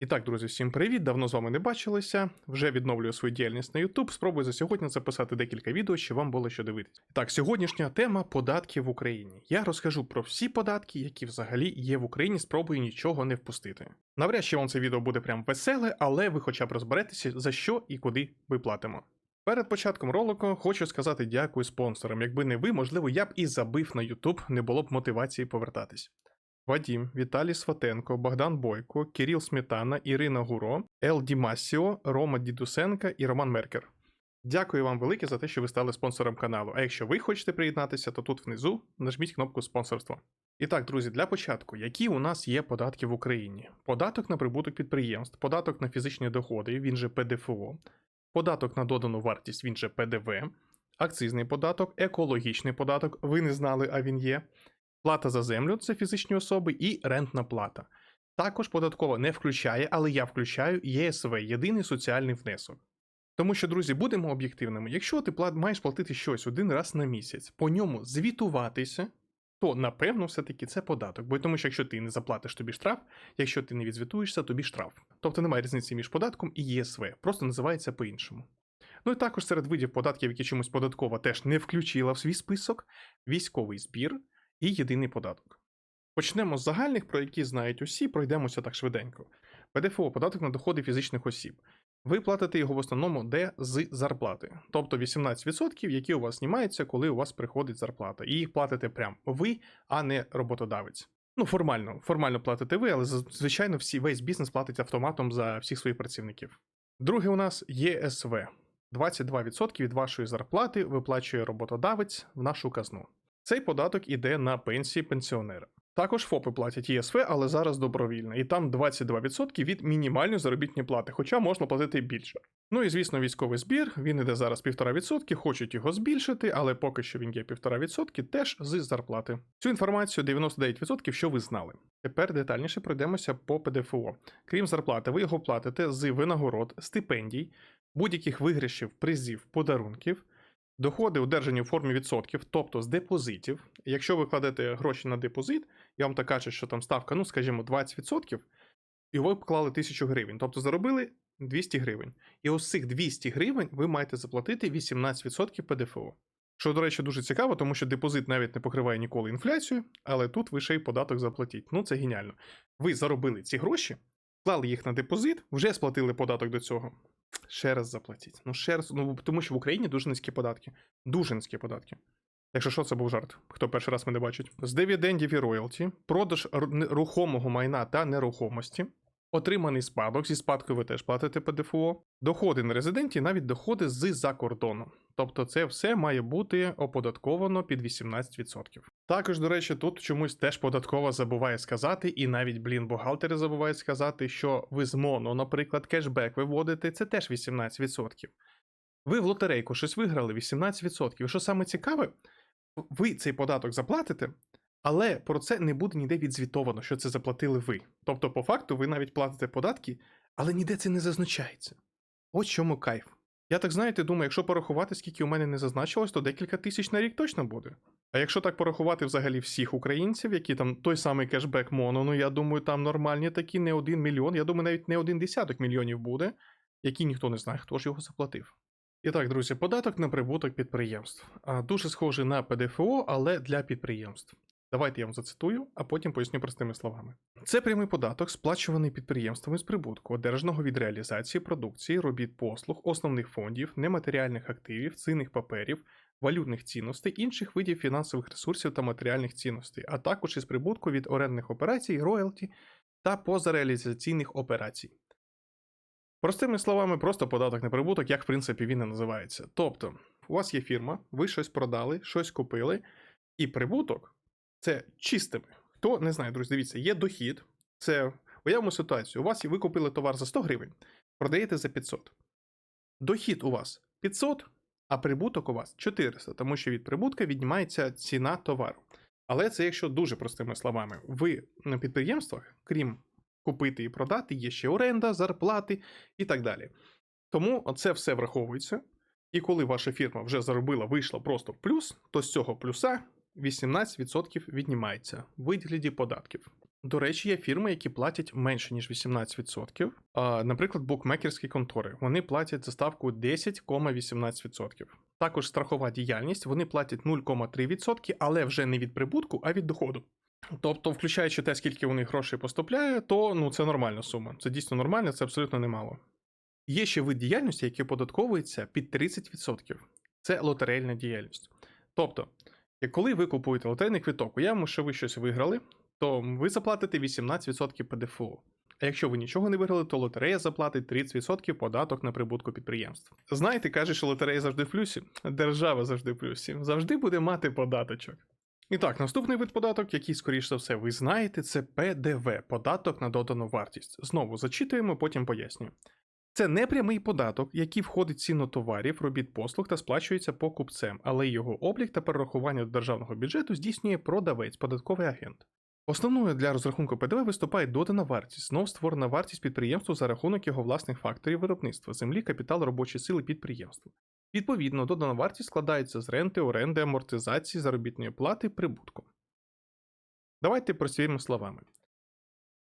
І так, друзі, всім привіт! Давно з вами не бачилися. Вже відновлюю свою діяльність на YouTube. Спробую за сьогодні записати декілька відео, щоб вам було що дивитися. Так, сьогоднішня тема податки в Україні. Я розкажу про всі податки, які взагалі є в Україні. Спробую нічого не впустити. Навряд чи вам це відео буде прям веселе, але ви хоча б розберетеся, за що і куди ми платимо. Перед початком ролику хочу сказати дякую спонсорам. Якби не ви, можливо, я б і забив на YouTube, не було б мотивації повертатись. Вадім, Віталій Сватенко, Богдан Бойко, Кирил Сметана, Ірина Гуро, Ел Дімасіо, Рома Дідусенка і Роман Меркер. Дякую вам велике за те, що ви стали спонсором каналу. А якщо ви хочете приєднатися, то тут внизу нажміть кнопку спонсорство. І так, друзі, для початку, які у нас є податки в Україні? Податок на прибуток підприємств, податок на фізичні доходи, він же ПДФО, податок на додану вартість, він же ПДВ, акцизний податок, екологічний податок, ви не знали, а він є. Плата за землю це фізичні особи і рентна плата. Також податкова не включає, але я включаю ЄСВ єдиний соціальний внесок. Тому що, друзі, будемо об'єктивними. Якщо ти маєш платити щось один раз на місяць, по ньому звітуватися, то напевно все-таки це податок. Бо тому що якщо ти не заплатиш тобі штраф, якщо ти не відзвітуєшся, тобі штраф. Тобто немає різниці між податком і ЄСВ, просто називається по-іншому. Ну і також серед видів податків, які чомусь податкова теж не включила в свій список, військовий збір і єдиний податок. Почнемо з загальних, про які знають усі, пройдемося так швиденько. ПДФО податок на доходи фізичних осіб. Ви платите його в основному де з зарплати, тобто 18%, які у вас знімаються, коли у вас приходить зарплата. І їх платите прям ви, а не роботодавець. Ну, формально, формально платите ви, але звичайно, всі весь бізнес платить автоматом за всіх своїх працівників. Друге у нас ЄСВ. 22% від вашої зарплати виплачує роботодавець в нашу казну. Цей податок іде на пенсії пенсіонера. Також ФОПи платять ЄСВ, але зараз добровільно, і там 22% від мінімальної заробітної плати, хоча можна платити більше. Ну і звісно, військовий збір, він іде зараз 1,5%, хочуть його збільшити, але поки що він є 1,5% теж з зарплати. Цю інформацію 99%, що ви знали. Тепер детальніше пройдемося по ПДФО. Крім зарплати, ви його платите з винагород, стипендій, будь-яких виграшів, призів, подарунків. Доходи одержані у формі відсотків, тобто з депозитів. Якщо ви кладете гроші на депозит, і вам так кажуть, що там ставка, ну скажімо, 20%, і ви поклали 1000 гривень, тобто заробили 200 гривень. І ось цих 200 гривень ви маєте заплатити 18% ПДФО. Що, до речі, дуже цікаво, тому що депозит навіть не покриває ніколи інфляцію, але тут ви ще й податок заплатіть. Ну це геніально. Ви заробили ці гроші, вклали їх на депозит, вже сплатили податок до цього. Ще раз заплатіть. Ну, ще раз, ну тому що в Україні дуже низькі податки. Дуже низькі податки. Якщо що, це був жарт, хто перший раз мене бачить. З дивідендів і роялті, продаж рухомого майна та нерухомості, отриманий спадок, зі спадкою ви теж платите ПДФО, доходи на резиденті, навіть доходи з-за кордону. Тобто це все має бути оподатковано під 18%. Також, до речі, тут чомусь теж податкова забуває сказати, і навіть, блін, бухгалтери забувають сказати, що ви з моно, наприклад, кешбек виводите, це теж 18%. Ви в лотерейку щось виграли 18%. І що саме цікаве, ви цей податок заплатите, але про це не буде ніде відзвітовано, що це заплатили ви. Тобто, по факту, ви навіть платите податки, але ніде це не зазначається. Ось чому кайф. Я так знаєте, думаю, якщо порахувати, скільки у мене не зазначилось, то декілька тисяч на рік точно буде. А якщо так порахувати взагалі всіх українців, які там той самий кешбек моно, ну я думаю, там нормальні такі не один мільйон, я думаю, навіть не один десяток мільйонів буде, які ніхто не знає, хто ж його заплатив. І так, друзі, податок на прибуток підприємств. Дуже схожий на ПДФО, але для підприємств. Давайте я вам зацитую, а потім поясню простими словами. Це прямий податок, сплачуваний підприємствами з прибутку, одержаного від реалізації продукції, робіт послуг, основних фондів, нематеріальних активів, цінних паперів, валютних цінностей, інших видів фінансових ресурсів та матеріальних цінностей, а також із прибутку від орендних операцій, роялті та позареалізаційних операцій. Простими словами, просто податок на прибуток, як в принципі він і називається. Тобто, у вас є фірма, ви щось продали, щось купили, і прибуток це чистими. Хто не знає, друзі, дивіться, є дохід. Це уявимо ситуацію. У вас ви купили товар за 100 гривень, продаєте за 500. Дохід у вас 500, а прибуток у вас 400, тому що від прибутка віднімається ціна товару. Але це якщо дуже простими словами, ви на підприємствах, крім купити і продати, є ще оренда, зарплати і так далі. Тому це все враховується. І коли ваша фірма вже заробила, вийшла просто в плюс, то з цього плюса 18% віднімається в вигляді податків. До речі, є фірми, які платять менше, ніж 18%. Наприклад, букмекерські контори. Вони платять за ставку 10,18%. Також страхова діяльність, вони платять 0,3%, але вже не від прибутку, а від доходу. Тобто, включаючи те, скільки них грошей поступляє, то ну, це нормальна сума. Це дійсно нормально, це абсолютно немало. Є ще вид діяльності, який податковується під 30%. Це лотерейна діяльність. Тобто, як коли ви купуєте лотерейний квиток, уявимо, що ви щось виграли, то ви заплатите 18% ПДФО. А якщо ви нічого не виграли, то лотерея заплатить 30% податок на прибутку підприємств. Знаєте, каже, що лотерея завжди в плюсі. Держава завжди в плюсі. Завжди буде мати податочок. І так, наступний вид податок, який, скоріш за все, ви знаєте, це ПДВ податок на додану вартість. Знову зачитуємо, потім пояснюю. Це непрямий податок, який входить в ціну товарів, робіт послуг та сплачується покупцем, але його облік та перерахування до державного бюджету здійснює продавець, податковий агент. Основною для розрахунку ПДВ виступає додана вартість, знов створена вартість підприємству за рахунок його власних факторів виробництва, землі, капітал, робочої сили підприємства. Відповідно, додана вартість складається з ренти, оренди, амортизації, заробітної плати, прибутку. Давайте простими словами.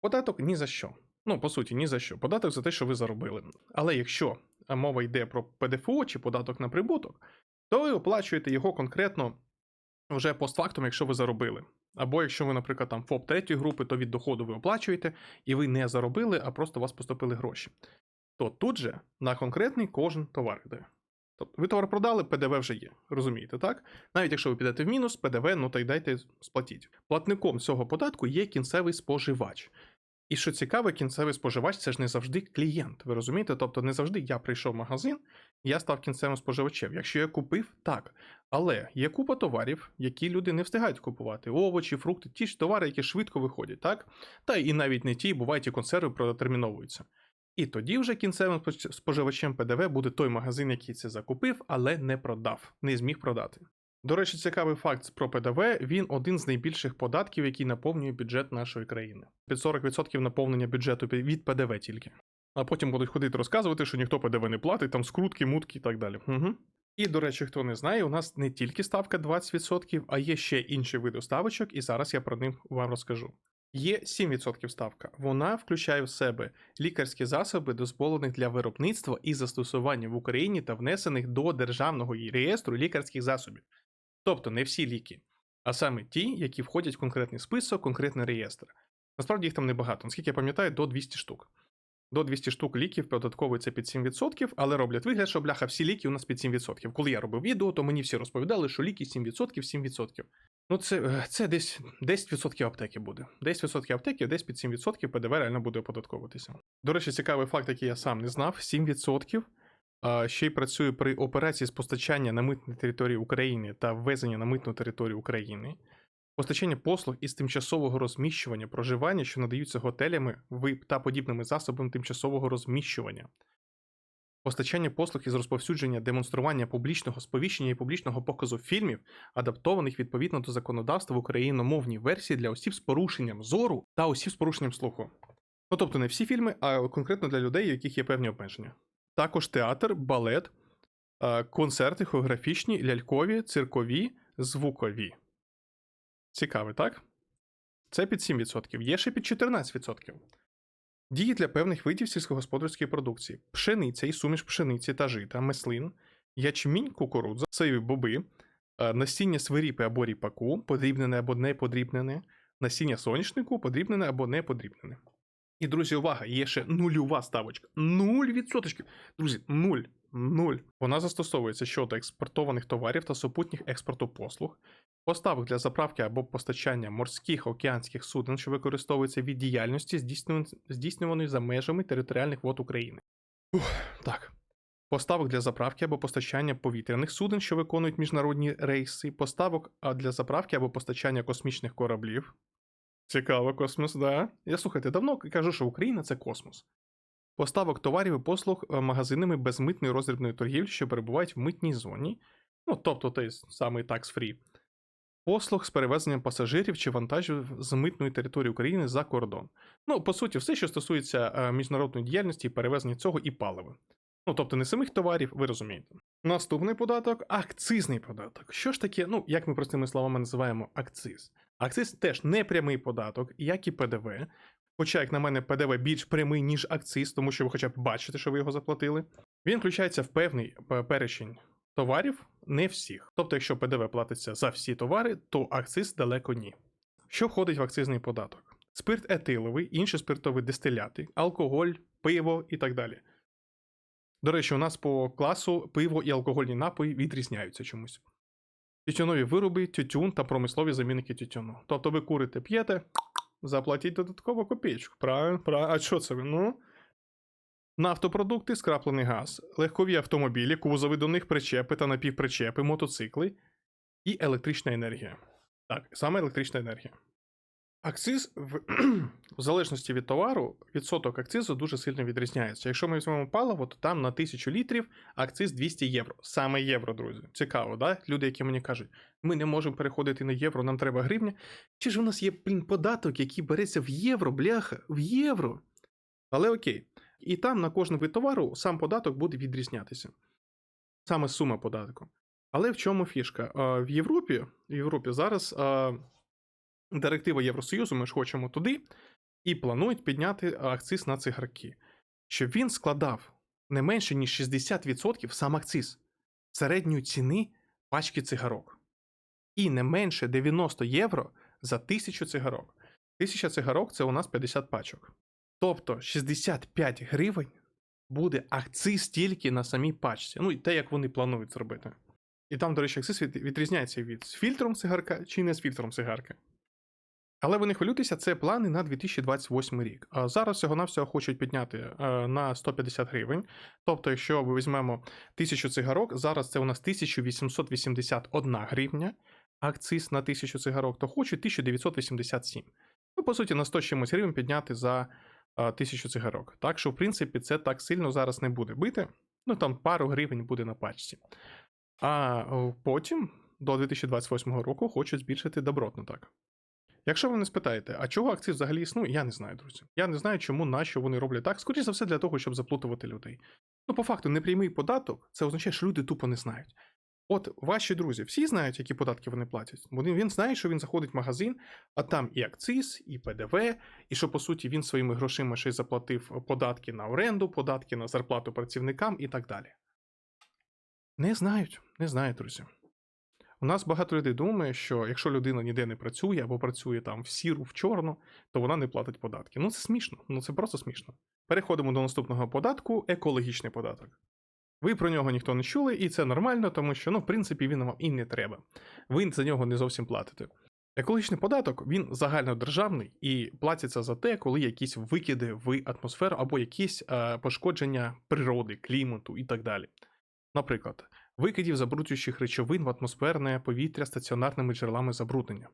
Податок ні за що. Ну, по суті, ні за що. Податок за те, що ви заробили. Але якщо мова йде про ПДФО чи податок на прибуток, то ви оплачуєте його конкретно вже постфактум, якщо ви заробили. Або якщо ви, наприклад, там ФОП третьої групи, то від доходу ви оплачуєте, і ви не заробили, а просто у вас поступили гроші. То тут же на конкретний кожен товар йде. Тобто ви товар продали, ПДВ вже є. Розумієте, так? Навіть якщо ви підете в мінус, ПДВ, ну та й дайте сплатіть. Платником цього податку є кінцевий споживач. І що цікаве, кінцевий споживач це ж не завжди клієнт. Ви розумієте? Тобто не завжди я прийшов в магазин, я став кінцевим споживачем. Якщо я купив, так. Але є купа товарів, які люди не встигають купувати: овочі, фрукти, ті ж товари, які швидко виходять, так? Та і навіть не ті, бувають і консерви протерміновуються. І тоді вже кінцевим споживачем ПДВ буде той магазин, який це закупив, але не продав, не зміг продати. До речі, цікавий факт про ПДВ: він один з найбільших податків, який наповнює бюджет нашої країни. Під 40% наповнення бюджету від ПДВ тільки. А потім будуть ходити розказувати, що ніхто ПДВ не платить, там скрутки, мутки і так далі. Угу. І, до речі, хто не знає, у нас не тільки ставка 20%, а є ще інші види ставочок, і зараз я про них вам розкажу. Є 7% ставка. Вона включає в себе лікарські засоби, дозволених для виробництва і застосування в Україні та внесених до державного реєстру лікарських засобів. Тобто не всі ліки, а саме ті, які входять в конкретний список, конкретний реєстр. Насправді їх там небагато, наскільки я пам'ятаю, до 200 штук. До 200 штук ліків податковується під 7%, але роблять вигляд, що бляха всі ліки у нас під 7%. Коли я робив відео, то мені всі розповідали, що ліки 7%, 7%. Ну, це, е, це десь 10% аптеки буде. 10% аптеки, десь під 7% ПДВ реально буде оподатковуватися. До речі, цікавий факт, який я сам не знав: 7% а, ще й працює при операції з постачання на митній території України та ввезення на митну територію України. Постачання послуг із тимчасового розміщування проживання, що надаються готелями та подібними засобами тимчасового розміщування. Постачання послуг із розповсюдження демонстрування публічного сповіщення і публічного показу фільмів, адаптованих відповідно до законодавства в україномовній версії для осіб з порушенням зору та осіб з порушенням слуху. Ну тобто не всі фільми, а конкретно для людей, у яких є певні обмеження. Також театр, балет, е, концерти хореографічні, лялькові, циркові, звукові. Цікаве, так? Це під 7%. Є ще під 14%. Дії для певних видів сільськогосподарської продукції: пшениця і суміш пшениці та жита, меслин, ячмінь, кукурудза, соєві боби, е, насіння свиріпи або ріпаку, подрібнене або не подрібнене, насіння соняшнику, подрібнене або не подрібнене. І, друзі, увага, є ще нульова ставочка. Нуль відсоточків. Друзі, нуль. Нуль. Вона застосовується щодо експортованих товарів та супутніх експорту послуг, поставок для заправки або постачання морських океанських суден, що використовуються від діяльності, здійснюваної за межами територіальних вод України. Ух, так. Поставок для заправки або постачання повітряних суден, що виконують міжнародні рейси, поставок для заправки або постачання космічних кораблів. Цікаво, космос, да. Я слухайте, давно кажу, що Україна це космос. Поставок товарів і послуг е, магазинами безмитної роздрібної торгівлі, що перебувають в митній зоні, ну тобто той самий free послуг з перевезенням пасажирів чи вантажів з митної території України за кордон. Ну, по суті, все, що стосується е, міжнародної діяльності і перевезення цього і палива. Ну, тобто не самих товарів, ви розумієте. Наступний податок акцизний податок. Що ж таке, ну, як ми простими словами називаємо акциз? Акциз теж не прямий податок, як і ПДВ. Хоча, як на мене, ПДВ більш прямий, ніж акциз, тому що ви хоча б бачите, що ви його заплатили. Він включається в певний перечень товарів, не всіх. Тобто, якщо ПДВ платиться за всі товари, то акциз далеко ні. Що входить в акцизний податок? Спирт етиловий, інші спиртові дистиляти, алкоголь, пиво і так далі. До речі, у нас по класу пиво і алкогольні напої відрізняються чомусь. Тютюнові вироби, тютюн та промислові замінники тютюну. Тобто ви курите, п'єте, заплатіть додатково копійку. Правильно, правильно. А що це? Ну? Нафтопродукти, скраплений газ, легкові автомобілі, кузови до них причепи та напівпричепи, мотоцикли і електрична енергія. Так, саме електрична енергія. Акциз в, в залежності від товару, відсоток акцизу дуже сильно відрізняється. Якщо ми візьмемо паливо, то там на 1000 літрів акциз 200 євро. Саме євро, друзі. Цікаво, да? Люди, які мені кажуть, ми не можемо переходити на євро, нам треба гривня. Чи ж у нас є блін, податок, який береться в євро, бляха, в євро? Але окей. І там на кожен вид товару сам податок буде відрізнятися. Саме сума податку. Але в чому фішка? В Європі, в Європі зараз директива Євросоюзу, ми ж хочемо туди, і планують підняти акциз на цигарки, щоб він складав не менше, ніж 60% сам акциз середньої ціни пачки цигарок. І не менше 90 євро за тисячу цигарок. Тисяча цигарок це у нас 50 пачок. Тобто 65 гривень буде акциз тільки на самій пачці. Ну і те, як вони планують зробити. І там, до речі, акциз від- відрізняється від з фільтром цигарка чи не з фільтром цигарки. Але ви не хвилюйтеся, це плани на 2028 рік. А зараз всього-навсього хочуть підняти е, на 150 гривень. Тобто, якщо ми візьмемо 1000 цигарок, зараз це у нас 1881 гривня, акциз на 1000 цигарок, то хочуть 1987. Ну, по суті, на 100 з чимось гривень підняти за а, тисячу цигарок. Так що, в принципі, це так сильно зараз не буде бити. Ну там пару гривень буде на пачці. А потім, до 2028 року, хочуть збільшити добротно так. Якщо ви не спитаєте, а чого акциз взагалі існує, я не знаю, друзі. Я не знаю, чому нащо вони роблять так. Скоріше за все, для того, щоб заплутувати людей. Ну, по факту, непрямий податок це означає, що люди тупо не знають. От ваші друзі, всі знають, які податки вони платять. Вони він знає, що він заходить в магазин, а там і акциз, і ПДВ, і що по суті він своїми грошима ще й заплатив податки на оренду, податки на зарплату працівникам і так далі. Не знають, не знають, друзі. У нас багато людей думає, що якщо людина ніде не працює або працює там в сіру, в чорну, то вона не платить податки. Ну це смішно, ну це просто смішно. Переходимо до наступного податку екологічний податок. Ви про нього ніхто не чули, і це нормально, тому що, ну, в принципі, він вам і не треба. Ви за нього не зовсім платите. Екологічний податок він загальнодержавний і платиться за те, коли якісь викиди в атмосферу або якісь е, пошкодження природи, клімату і так далі. Наприклад, викидів забруднюючих речовин в атмосферне повітря стаціонарними джерелами забруднення,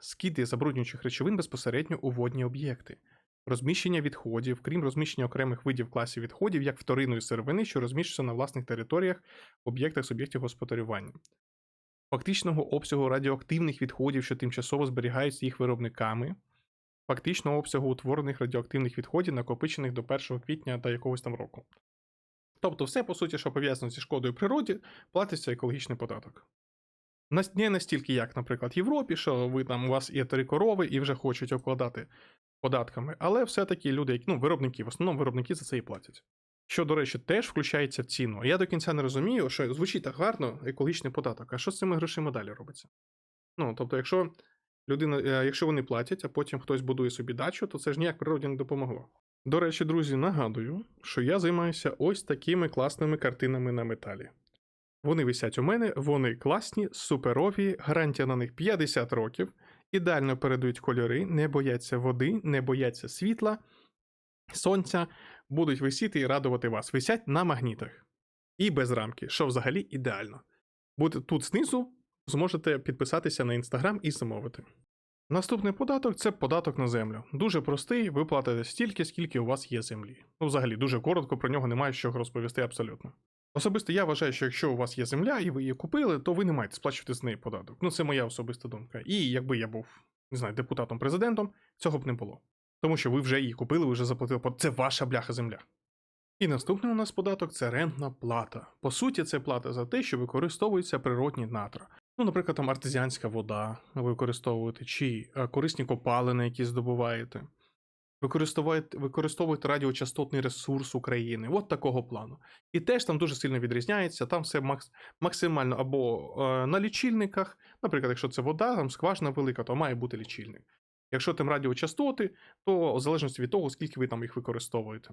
скиди забруднюючих речовин безпосередньо у водні об'єкти, розміщення відходів, крім розміщення окремих видів класів відходів, як вторинної сировини, що розміщуються на власних територіях, об'єктах суб'єктів господарювання, фактичного обсягу радіоактивних відходів, що тимчасово зберігаються їх виробниками, фактичного обсягу утворених радіоактивних відходів, накопичених до 1 квітня та якогось там року. Тобто, все, по суті, що пов'язано зі шкодою природі, платиться екологічний податок. Не настільки, як, наприклад, в Європі, що ви там у вас є три корови і вже хочуть обкладати податками, але все-таки люди, ну, виробники, в основному виробники за це і платять. Що, до речі, теж включається в ціну. Я до кінця не розумію, що звучить так гарно екологічний податок. А що з цими грошима далі робиться? Ну, тобто, якщо людина, е, якщо вони платять, а потім хтось будує собі дачу, то це ж ніяк природі не допомогло. До речі, друзі, нагадую, що я займаюся ось такими класними картинами на металі. Вони висять у мене, вони класні, суперові, гарантія на них 50 років, ідеально передають кольори, не бояться води, не бояться світла, сонця, будуть висіти і радувати вас. Висять на магнітах. І без рамки, що взагалі ідеально. Буде тут знизу зможете підписатися на інстаграм і замовити. Наступний податок це податок на землю. Дуже простий, ви платите стільки, скільки у вас є землі. Ну, взагалі, дуже коротко про нього немає що розповісти абсолютно. Особисто я вважаю, що якщо у вас є земля і ви її купили, то ви не маєте сплачувати з неї податок. Ну, це моя особиста думка. І якби я був, не знаю, депутатом-президентом, цього б не було. Тому що ви вже її купили, ви вже заплатили под- Це ваша бляха земля. І наступний у нас податок це рентна плата. По суті, це плата за те, що використовуються природні надра. Ну, наприклад, там артезіанська вода ви використовуєте, чи е, корисні копалини, які здобуваєте. Використовуєте, використовуєте радіочастотний ресурс України, от такого плану. І теж там дуже сильно відрізняється. Там все макс, максимально або е, на лічильниках, наприклад, якщо це вода, там скважина велика, то має бути лічильник. Якщо там радіочастоти, то в залежності від того, скільки ви там їх використовуєте.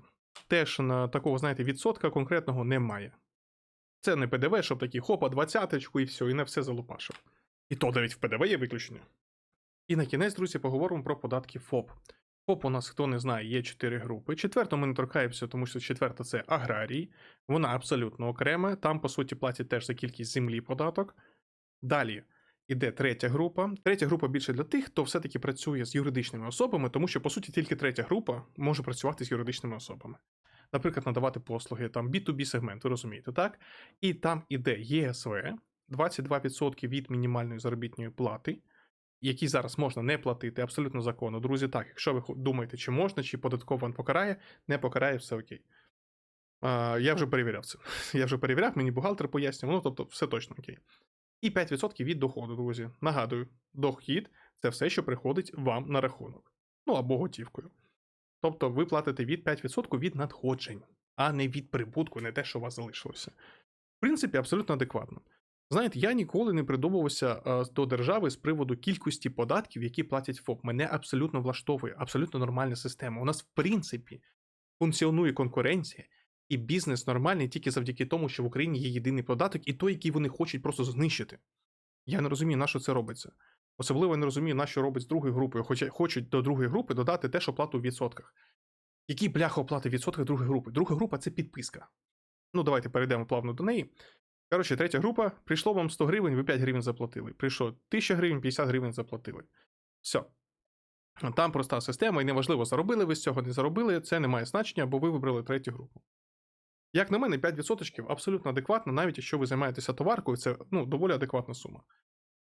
Теж на такого, знаєте, відсотка конкретного немає. Це не ПДВ, щоб такі хопа, двадцяточку і все, і на все залупашив. І то навіть в ПДВ є виключення. І на кінець, друзі, поговоримо про податки ФОП. ФОП у нас, хто не знає, є чотири групи. Четверту ми не торкаємося, тому що четверта це аграрій. Вона абсолютно окрема. Там, по суті, платять теж за кількість землі податок. Далі іде третя група. Третя група більше для тих, хто все-таки працює з юридичними особами, тому що, по суті, тільки третя група може працювати з юридичними особами. Наприклад, надавати послуги, там B2B сегмент, ви розумієте, так? І там іде ЄСВ, 22% від мінімальної заробітної плати, які зараз можна не платити, абсолютно законно. Друзі, так, якщо ви думаєте, чи можна, чи податково вам покарає, не покарає, все окей. А, я вже перевіряв це. Я вже перевіряв, мені бухгалтер пояснював, ну тобто все точно окей. І 5% від доходу, друзі. Нагадую, дохід це все, що приходить вам на рахунок. Ну або готівкою. Тобто ви платите від 5% від надходжень, а не від прибутку, не те, що у вас залишилося. В принципі, абсолютно адекватно. Знаєте, я ніколи не придумувався е, до держави з приводу кількості податків, які платять ФОП. Мене абсолютно влаштовує, абсолютно нормальна система. У нас, в принципі, функціонує конкуренція, і бізнес нормальний тільки завдяки тому, що в Україні є єдиний податок, і той, який вони хочуть просто знищити. Я не розумію, на що це робиться. Особливо я не розумію, на що робить з другою групою, хоча хочуть до другої групи додати те, що плату в відсотках. Які бляха оплати в відсотках другої групи? Друга група це підписка. Ну, давайте перейдемо плавно до неї. Коротше, третя група, прийшло вам 100 гривень, ви 5 гривень заплатили. Прийшло 1000 гривень, 50 гривень заплатили. Все. Там проста система, і неважливо, заробили ви з цього, не заробили, це не має значення, бо ви вибрали третю групу. Як на мене, 5% абсолютно адекватно, навіть якщо ви займаєтеся товаркою, це ну, доволі адекватна сума.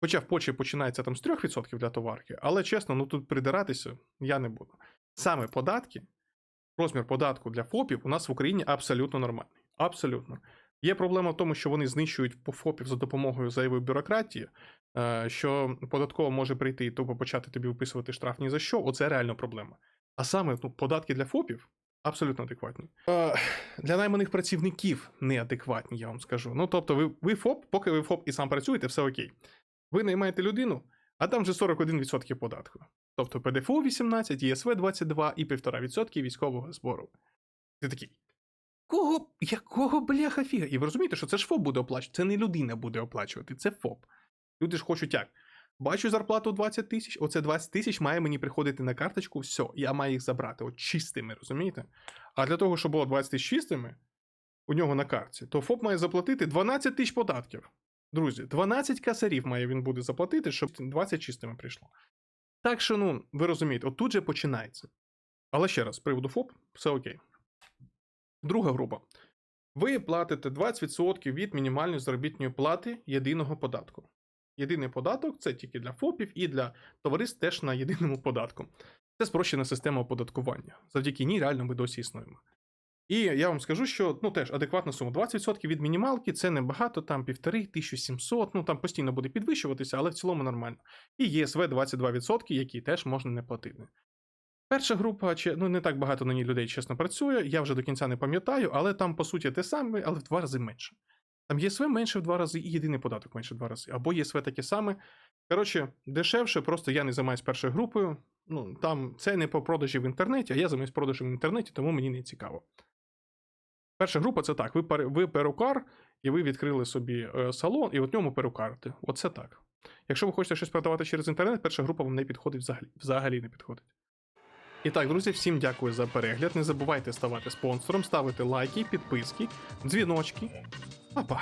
Хоча в почі починається там з 3% для товарки, але чесно, ну тут придиратися я не буду. Саме податки, розмір податку для ФОПів у нас в Україні абсолютно нормальний. Абсолютно. Є проблема в тому, що вони знищують ФОПів за допомогою зайвої бюрократії, е, що податково може прийти і тупо почати тобі виписувати штраф ні за що. Оце реально проблема. А саме ну, податки для ФОПів абсолютно адекватні. Е, Для найманих працівників неадекватні, я вам скажу. Ну тобто, ви, ви ФОП, поки ви ФОП і сам працюєте, все окей. Ви наймаєте людину, а там вже 41% податку. Тобто ПДФО 18, ЄСВ 22 і 1,5% військового збору. Ти такий. Кого, якого бляха фіга? І ви розумієте, що це ж ФОП буде оплачувати, це не людина буде оплачувати, це ФОП. Люди ж хочуть як? Бачу зарплату 20 тисяч, оце 20 тисяч має мені приходити на карточку, все, я маю їх забрати, от чистими, розумієте? А для того, щоб було 20 тисяч чистими у нього на карті, то ФОП має заплатити 12 тисяч податків. Друзі, 12 касарів має він буде заплатити, щоб 20 чистими прийшло. Так що, ну, ви розумієте, от тут же починається. Але ще раз, з приводу ФОП, все окей. Друга група. Ви платите 20% від мінімальної заробітної плати єдиного податку. Єдиний податок це тільки для ФОПів і для товариств теж на єдиному податку. Це спрощена система оподаткування. Завдяки ній реально ми досі існуємо. І я вам скажу, що ну теж адекватна сума. 20% від мінімалки це небагато, там півтори, 1700, ну там постійно буде підвищуватися, але в цілому нормально. І ЄСВ 22%, які теж можна не платити. Перша група, чи ну не так багато на ній людей чесно працює, я вже до кінця не пам'ятаю, але там, по суті, те саме, але в два рази менше. Там ЄСВ менше в два рази і єдиний податок менше в два рази. Або ЄСВ таке саме. Коротше, дешевше, просто я не займаюся першою групою. Ну, там це не по продажі в інтернеті, а я займаюся продажем в інтернеті, тому мені не цікаво. Перша група це так: ви, ви перукар, і ви відкрили собі е, салон, і в ньому перукарите. Оце так. Якщо ви хочете щось продавати через інтернет, перша група вам не підходить взагалі. Взагалі не підходить. І так, друзі, всім дякую за перегляд. Не забувайте ставати спонсором, ставити лайки, підписки, дзвіночки. Па-па!